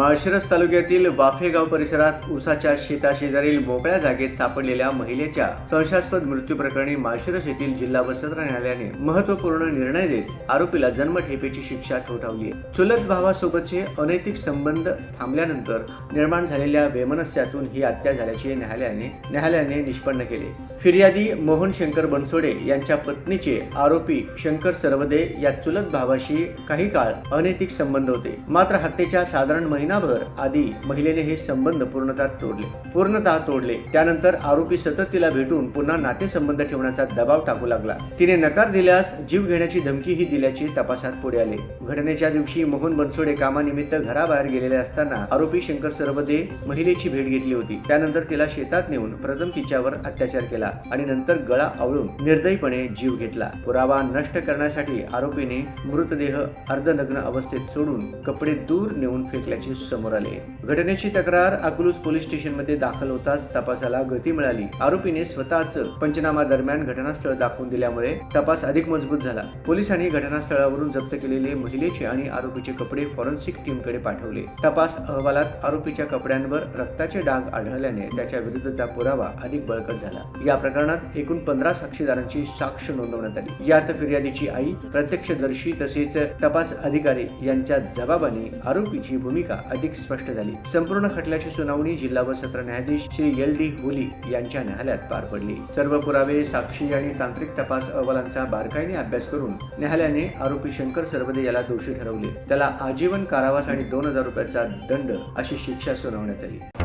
माळशिरस तालुक्यातील वाफेगाव परिसरात उसाच्या शेताशेजारील मोकळ्या जागेत सापडलेल्या महिलेच्या संशयास्पद मृत्यू प्रकरणी माळशिरस येथील जिल्हा व सत्र न्यायालयाने महत्त्वपूर्ण निर्णय देत आरोपीला जन्मठेपेची शिक्षा ठोठावली चुलत भावासोबतचे अनैतिक संबंध थांबल्यानंतर निर्माण झालेल्या वेमनस्यातून ही हत्या झाल्याचे न्यायालयाने न्यायालयाने निष्पन्न केले. फिर्यादी मोहन शंकर बनसोडे यांच्या पत्नीचे आरोपी शंकर सरवदे या चुलत भावाशी काही काळ अनैतिक संबंध होते. मात्र हत्येच्या साधारण महिनाभर आधी महिलेने हे संबंध पूर्णतः तोडले. पूर्णतः तोडले. त्यानंतर आरोपी सतत तिला भेटून पुन्हा नातेसंबंध ठेवण्याचा दबाव टाकू लागला. तिने नकार दिल्यास जीव घेण्याची धमकीही दिल्याचे तपासात पुढे आले. घटनेच्या दिवशी मोहन बनसोडे कामानिमित्त घराबाहेर गेलेले असताना आरोपी शंकर सरवदे महिलेची भेट घेतली होती. त्यानंतर तिला शेतात नेऊन प्रथम तिच्यावर अत्याचार केला आणि नंतर गळा आवळून निर्दयीपणे जीव घेतला. पुरावा नष्ट करण्यासाठी आरोपीने मृतदेह अर्धनग्न अवस्थेत सोडून कपडे दूर नेऊन फेकल्याचे समोर आले. घटनेची तक्रार अकलूज पोलीस स्टेशनमध्ये दाखल होताच तपासाला गती मिळाली. आरोपीने स्वतःच पंचनामा दरम्यान घटनास्थळ दाखवून दिल्यामुळे तपास अधिक मजबूत झाला. पोलिसांनी घटनास्थळावरून जप्त केलेले महिलेचे आणि आरोपीचे कपडे फॉरेन्सिक टीमकडे पाठवले. तपास अहवालात आरोपीच्या कपड्यांवर रक्ताचे डाग आढळल्याने त्याच्या विरुद्धचा पुरावा अधिक बळकट झाला. या प्रकरणात एकूण पंधरा साक्षीदारांची साक्ष नोंदवण्यात आली. यात फिर्यादीची आई प्रत्यक्षदर्शी तसेच तपास अधिकारी यांच्या जबाबाने आरोपीची भूमिका अधिक स्पष्ट झाली. संपूर्ण खटल्याची सुनावणी जिल्हा व सत्र न्यायाधीश श्री एल डी होली यांच्या न्यायालयात पार पडली. सर्व पुरावे साक्षी आणि तांत्रिक तपास अहवालांचा बारकाईने अभ्यास करून न्यायालयाने आरोपी शंकर सरवदे याला दोषी ठरवले. त्याला आजीवन कारावास आणि दोन हजार रुपयाचा दंड अशी शिक्षा सुनावण्यात आली.